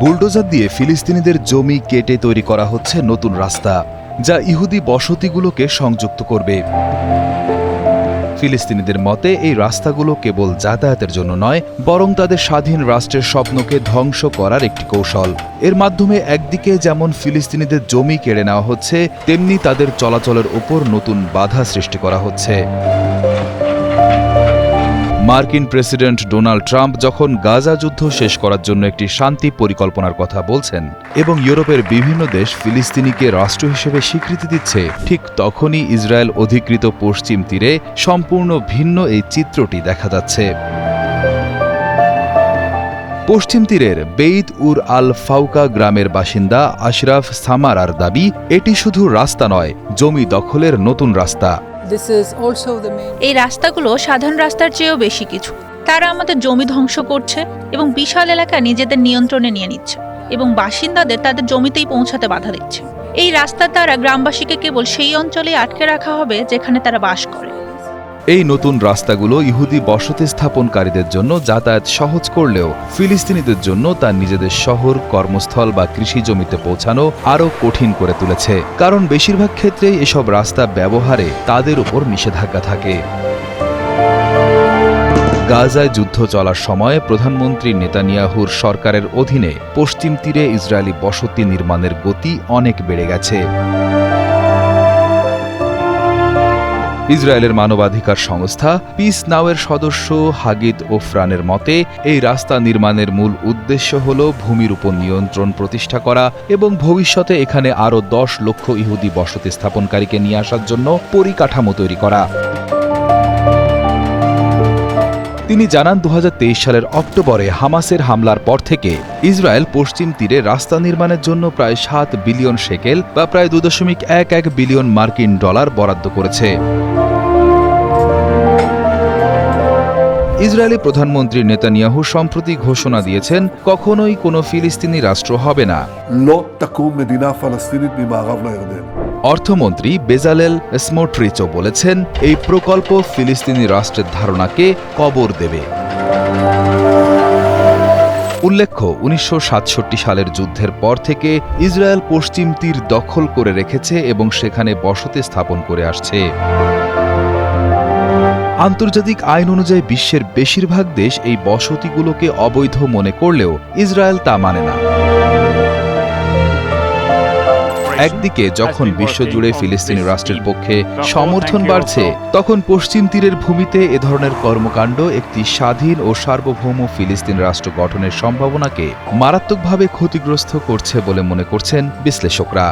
Bulldozer দিয়ে ফিলিস্তিনিদের জমি কেটে তৈরি করা হচ্ছে নতুন রাস্তা, যা ইহুদি বসতিগুলোকে সংযুক্ত করবে। ফিলিস্তিনিদের মতে, এই রাস্তাগুলো কেবল যাতায়াতের জন্য নয়, বরং তাদের স্বাধীন রাষ্ট্রের স্বপ্নকে ধ্বংস করার একটি কৌশল। এর মাধ্যমে একদিকে যেমন ফিলিস্তিনিদের জমি কেড়ে নেওয়া হচ্ছে, তেমনি তাদের চলাচলের ওপর নতুন বাধা সৃষ্টি করা হচ্ছে। মার্কিন প্রেসিডেন্ট ডোনাল্ড ট্রাম্প যখন গাজা যুদ্ধ শেষ করার জন্য একটি শান্তি পরিকল্পনার কথা বলছেন এবং ইউরোপের বিভিন্ন দেশ ফিলিস্তিনিকে রাষ্ট্র হিসেবে স্বীকৃতি দিচ্ছে, ঠিক তখনই ইসরায়েল অধিকৃত পশ্চিম তীরে সম্পূর্ণ ভিন্ন এই চিত্রটি দেখা যাচ্ছে। পশ্চিম তীরের বেইত উর আল ফাউকা গ্রামের বাসিন্দা আশরাফ সামারার দাবি, এটি শুধু রাস্তা নয়, জমি দখলের নতুন রাস্তা। এই রাস্তাগুলো সাধারণ রাস্তার চেয়েও বেশি কিছু। তারা আমাদের জমি ধ্বংস করছে এবং বিশাল এলাকা নিজেদের নিয়ন্ত্রণে নিয়ে নিচ্ছে এবং বাসিন্দাদের তাদের জমিতেই পৌঁছাতে বাধা দিচ্ছে। এই রাস্তার দ্বারা গ্রামবাসীকে কেবল সেই অঞ্চলে আটকে রাখা হবে যেখানে তারা বাস করে। এই নতুন রাস্তাগুলো ইহুদি বসতি স্থাপনকারীদের জন্য যাতায়াত সহজ করলেও ফিলিস্তিনিদের জন্য তার নিজেদের শহর, কর্মস্থল বা কৃষি জমিতে পৌঁছানো আরও কঠিন করে তুলেছে। কারণ বেশিরভাগ ক্ষেত্রেই এসব রাস্তা ব্যবহারে তাদের উপর নিষেধাজ্ঞা থাকে। গাজায় যুদ্ধ চলার সময় প্রধানমন্ত্রী নেতানিয়াহুর সরকারের অধীনে পশ্চিম তীরে ইসরায়েলি বসতি নির্মাণের গতি অনেক বেড়ে গেছে। ইসরায়েলের মানবাধিকার সংস্থা পিস নাওয়ের সদস্য হাগিদ ওফরানের মতে, এই রাস্তা নির্মাণের মূল উদ্দেশ্য হল ভূমির উপর নিয়ন্ত্রণ প্রতিষ্ঠা করা এবং ভবিষ্যতে এখানে আরও দশ লক্ষ ইহুদি বসতি স্থাপনকারীকে নিয়ে আসার জন্য পরিকাঠামো তৈরি করা। তিনি জানান দু হাজার তেইশ সালের অক্টোবরে হামাসের হামলার পর থেকে ইসরায়েল পশ্চিম তীরে রাস্তা নির্মাণের জন্য প্রায় সাত বিলিয়ন শেকেল বা প্রায় দু দশমিক এক এক বিলিয়ন মার্কিন ডলার বরাদ্দ করেছে। ইসরায়েলি প্রধানমন্ত্রী নেতানিয়াহু সম্প্রতি ঘোষণা দিয়েছেন, কখনোই কোনো ফিলিস্তিনি রাষ্ট্র হবে না। অর্থমন্ত্রী বেজালেল স্মোট্রিচও বলেছেন, এই প্রকল্প ফিলিস্তিনি রাষ্ট্রের ধারণাকে কবর দেবে। উল্লেখ্য, উনিশশো সাতষট্টি সালের যুদ্ধের পর থেকে ইসরায়েল পশ্চিম তীর দখল করে রেখেছে এবং সেখানে বসতি স্থাপন করে আসছে। আন্তর্জাতিক আইন অনুযায়ী বিশ্বের বেশিরভাগ দেশ এই বসতিগুলোকে অবৈধ মনে করলেও ইসরায়েল তা মানে না। একদিকে যখন বিশ্বজুড়ে ফিলিস্তিনি রাষ্ট্রের পক্ষে সমর্থন বাড়ছে তখন পশ্চিম তীরের ভূমিতে এ ধরনের কর্মকাণ্ড একটি স্বাধীন ও সার্বভৌম ফিলিস্তিন রাষ্ট্র গঠনের সম্ভাবনাকে মারাত্মকভাবে ক্ষতিগ্রস্ত করছে বলে মনে করছেন বিশ্লেষকরা।